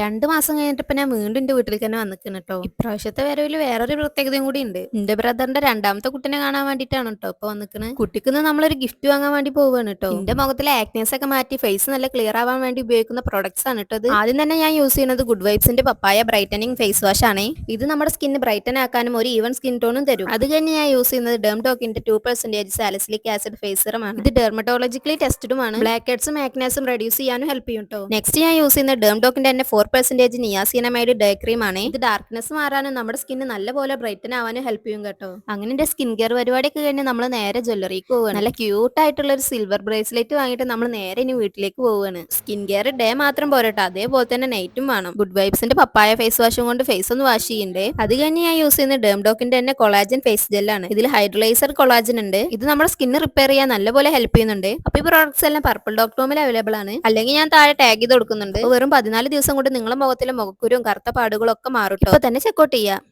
രണ്ട് മാസം കഴിഞ്ഞിട്ട് ഇപ്പൊ ഞാൻ വീണ്ടും എന്റെ വീട്ടിൽ തന്നെ വന്നിക്കണം കേട്ടോ ഇപ്രാവശ്യത്തെ വരവിൽ വേറൊരു പ്രത്യേകതയും കൂടി ഉണ്ട്. എന്റെ ബ്രദറിന്റെ രണ്ടാമത്തെ കുട്ടിനെ കാണാൻ വേണ്ടിയിട്ടാണ് കേട്ടോ ഇപ്പൊ വന്നിക്കണ് കുട്ടിക്ക് നമ്മളൊരു ഗിഫ്റ്റ് വാങ്ങാൻ വേണ്ടി പോവുകയാണ് കേട്ടോ എന്റെ മുഖത്തിലെ ആക്നേസ് ഒക്കെ മാറ്റി ഫേസ് നല്ല ക്ലിയർ ആവാൻ വേണ്ടി ഉപയോഗിക്കുന്ന പ്രൊഡക്ട്സ് ആണ് കേട്ടോ ആദ്യം തന്നെ ഞാൻ യൂസ് ചെയ്യുന്നത് ഗുഡ് വൈബ്സിന്റെ പപ്പായ ബ്രൈറ്റനിങ് ഫേസ് വാഷ് ആണ്. ഇത് നമ്മുടെ സ്കിന്ന് ബ്രൈറ്റൻ ആക്കാനും ഒരു ഈവൻ സ്കിൻ ടോണും തരും. അത് കഴിഞ്ഞ് ഞാൻ യൂസ് ചെയ്യുന്നത് ഡെം ടോക്കിന്റെ two percentage salicylic acid face ആണ്. ഇത് ഡെർമറ്റോളജിക്കലി ടെസ്റ്റഡുമാണ് ബ്ലാക്ക് ഹെഡ്സും ആക്നേസും റെഡ്യൂസ് ചെയ്യാനും ഹെൽപ്പ് ചെയ്യും കേട്ടോ നെക്സ്റ്റ് ഞാൻ യൂസ് ചെയ്യുന്ന ഡെം ടോക്കിന്റെ തന്നെ four percentage niacinamide day cream ആണ്. ഇത് ഡാർക്ക്നെസ് മാറാനും നമ്മുടെ സ്കിന്ന് നല്ലപോലെ ബ്രൈറ്റൻ ആവാനും ഹെൽപ്പ് ചെയ്യും കേട്ടോ. അങ്ങനെ എന്റെ സ്കിൻ കെയർ പരിപാടിയൊക്കെ കഴിഞ്ഞ് നമ്മൾ നേരെ ജ്വല്ലറിക്ക് പോവുകയാണ് നല്ല ക്യൂട്ട് ആയിട്ടുള്ള ഒരു സിൽവർ ബ്രേസ്ലെറ്റ് വാങ്ങിയിട്ട് നമ്മൾ നേരെ ഇനി വീട്ടിലേക്ക് പോവുകയാണ് സ്കിൻ കെയർ ഡേ മാത്രം പോരട്ടെ. അതേപോലെ തന്നെ നൈറ്റും വേണം. ഗുഡ് വൈബ്സിന്റെ പപ്പായ ഫേസ് വാഷും കൊണ്ട് ഫേസ് ഒന്ന് വാഷ് ചെയ്യണ്ടേ. അത് കഴിഞ്ഞ് ഞാൻ യൂസ് ചെയ്യുന്ന ഡേം ഡോക്കിന്റെ തന്നെ കൊളാജൻ ഫേസ് ജെല്ലാണ് ഇതിൽ ഹൈഡ്രലൈസർ കൊളാജൻ ഉണ്ട്. ഇത് നമ്മുടെ സ്കിന്ന് റിപ്പയർ ചെയ്യാൻ നല്ലപോലെ ഹെൽപ്പ് ചെയ്യുന്നുണ്ട്. അപ്പൊ ഈ പ്രോഡക്ട്സ് എല്ലാം പർപ്പിൾ ഡോട്ട് കോമിൽ അവൈലബിൾ ആണ്. അല്ലെങ്കിൽ ഞാൻ താഴെ ടാഗ് ചെയ്ത് കൊടുക്കുന്നുണ്ട്. വെറും പതിനാല് ദിവസം നിങ്ങളുടെ മുഖത്തിലെ മുഖക്കുരും കറുത്ത പാടുകളൊക്കെ മാറും ഇപ്പൊ തന്നെ ചെക്കൗട്ട് ചെയ്യാം.